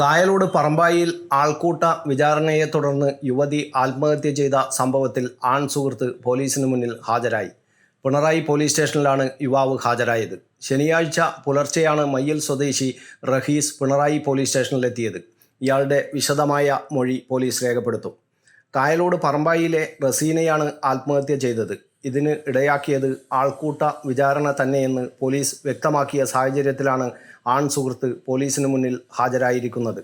കായലോട് പറമ്പായിൽ ആൾക്കൂട്ട വിചാരണയെ തുടർന്ന് യുവതി ആത്മഹത്യ ചെയ്ത സംഭവത്തിൽ ആൺ സുഹൃത്ത് പോലീസിന് മുന്നിൽ ഹാജരായി. പിണറായി പോലീസ് സ്റ്റേഷനിലാണ് യുവാവ് ഹാജരായത്. ശനിയാഴ്ച പുലർച്ചെയാണ് മയ്യൽ സ്വദേശി റഹീസ് പിണറായി പോലീസ് സ്റ്റേഷനിലെത്തിയത്. ഇയാളുടെ വിശദമായ മൊഴി പോലീസ് രേഖപ്പെടുത്തും. കായലോട് പറമ്പായിലെ റസീനയാണ് ആത്മഹത്യ ചെയ്തത്. ഇതിന് ഇടയാക്കിയത് ആൾക്കൂട്ട വിചാരണ തന്നെയെന്ന് പോലീസ് വ്യക്തമാക്കിയ സാഹചര്യത്തിലാണ് ആൺ സുഹൃത്ത് പോലീസിന് മുന്നിൽ ഹാജരായിരിക്കുന്നത്.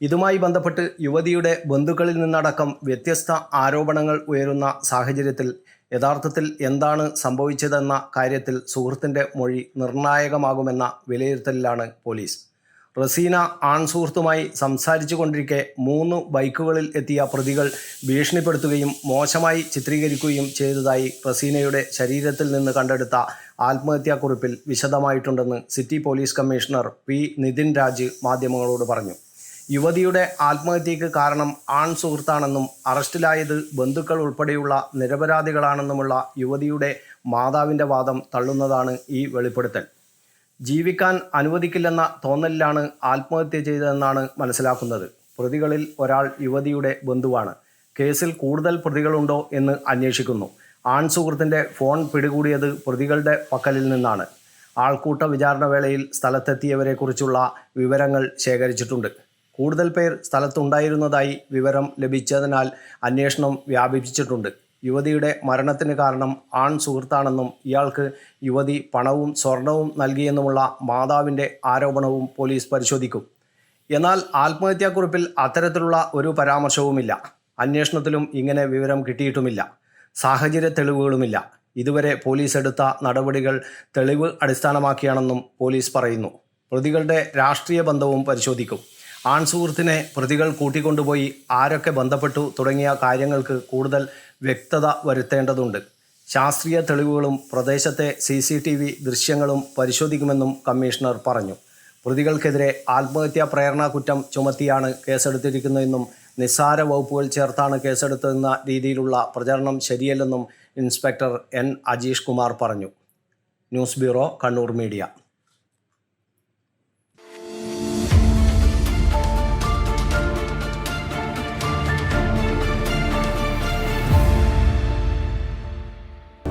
ഇതുമായി ബന്ധപ്പെട്ട് യുവതിയുടെ ബന്ധുക്കളിൽ നിന്നടക്കം വ്യത്യസ്ത ആരോപണങ്ങൾ ഉയരുന്ന സാഹചര്യത്തിൽ യഥാർത്ഥത്തിൽ എന്താണ് സംഭവിച്ചതെന്ന കാര്യത്തിൽ സുഹൃത്തിന്റെ മൊഴി നിർണായകമാകുമെന്ന വിലയിരുത്തലിലാണ് പോലീസ്. റസീന ആൺസുഹൃത്തുമായി സംസാരിച്ചു കൊണ്ടിരിക്കെ മൂന്ന് ബൈക്കുകളിൽ എത്തിയ പ്രതികൾ ഭീഷണിപ്പെടുത്തുകയും മോശമായി ചിത്രീകരിക്കുകയും ചെയ്തതായി റസീനയുടെ ശരീരത്തിൽ നിന്ന് കണ്ടെടുത്ത ആത്മഹത്യാക്കുറിപ്പിൽ വിശദമായിട്ടുണ്ടെന്ന് city police commissioner P Nitin Raj മാധ്യമങ്ങളോട് പറഞ്ഞു. യുവതിയുടെ ആത്മഹത്യയ്ക്ക് കാരണം ആൺ സുഹൃത്താണെന്നും അറസ്റ്റിലായത് ബന്ധുക്കൾ ഉൾപ്പെടെയുള്ള നിരപരാധികളാണെന്നുമുള്ള യുവതിയുടെ മാതാവിന്റെ വാദം തള്ളുന്നതാണ് ഈ വെളിപ്പെടുത്തൽ. ജീവിക്കാൻ അനുവദിക്കില്ലെന്ന തോന്നലിലാണ് ആത്മഹത്യ ചെയ്തതെന്നാണ് മനസ്സിലാക്കുന്നത്. പ്രതികളിൽ ഒരാൾ യുവതിയുടെ ബന്ധുവാണ്. കേസിൽ കൂടുതൽ പ്രതികളുണ്ടോ എന്ന് അന്വേഷിക്കുന്നു. ആൺ സുഹൃത്തിന്റെ ഫോൺ പിടികൂടിയത് പ്രതികളുടെ പക്കലിൽ നിന്നാണ്. ആൾക്കൂട്ട വിചാരണ വേളയിൽ സ്ഥലത്തെത്തിയവരെക്കുറിച്ചുള്ള വിവരങ്ങൾ ശേഖരിച്ചിട്ടുണ്ട്. കൂടുതൽ പേർ സ്ഥലത്തുണ്ടായിരുന്നതായി വിവരം ലഭിച്ചതിനാൽ അന്വേഷണം വ്യാപിപ്പിച്ചിട്ടുണ്ട്. യുവതിയുടെ മരണത്തിന് കാരണം ആൺ സുഹൃത്താണെന്നും ഇയാൾക്ക് യുവതി പണവും സ്വർണവും നൽകിയെന്നുമുള്ള മാതാവിന്റെ ആരോപണവും പോലീസ് പരിശോധിക്കും. എന്നാൽ ആത്മഹത്യാക്കുറിപ്പിൽ അത്തരത്തിലുള്ള ഒരു പരാമർശവുമില്ല. അന്വേഷണത്തിലും ഇങ്ങനെ വിവരം കിട്ടിയിട്ടുമില്ല. സാഹചര്യ തെളിവുകളുമില്ല. ഇതുവരെ പോലീസ് എടുത്ത നടപടികൾ തെളിവ് അടിസ്ഥാനമാക്കിയാണെന്നും പോലീസ് പറയുന്നു. പ്രതികളുടെ രാഷ്ട്രീയ ബന്ധവും പരിശോധിക്കും. ആൺ സുഹൃത്തിനെ പ്രതികൾ കൂട്ടിക്കൊണ്ടുപോയി ആരൊക്കെ ബന്ധപ്പെട്ടു തുടങ്ങിയ കാര്യങ്ങൾക്ക് കൂടുതൽ വ്യക്തത വരുത്തേണ്ടതുണ്ട്. ശാസ്ത്രീയ തെളിവുകളും പ്രദേശത്തെ സി സി ടി വി ദൃശ്യങ്ങളും പരിശോധിക്കുമെന്നും കമ്മീഷണർ പറഞ്ഞു. പ്രതികൾക്കെതിരെ ആത്മഹത്യാ പ്രേരണ കുറ്റം ചുമത്തിയാണ് കേസെടുത്തിരിക്കുന്നതെന്നും നിസ്സാര വകുപ്പുകൾ ചേർത്താണ് കേസെടുത്തതെന്ന രീതിയിലുള്ള പ്രചരണം ശരിയല്ലെന്നും ഇൻസ്പെക്ടർ എൻ അജീഷ് കുമാർ പറഞ്ഞു. News bureau Kannur media.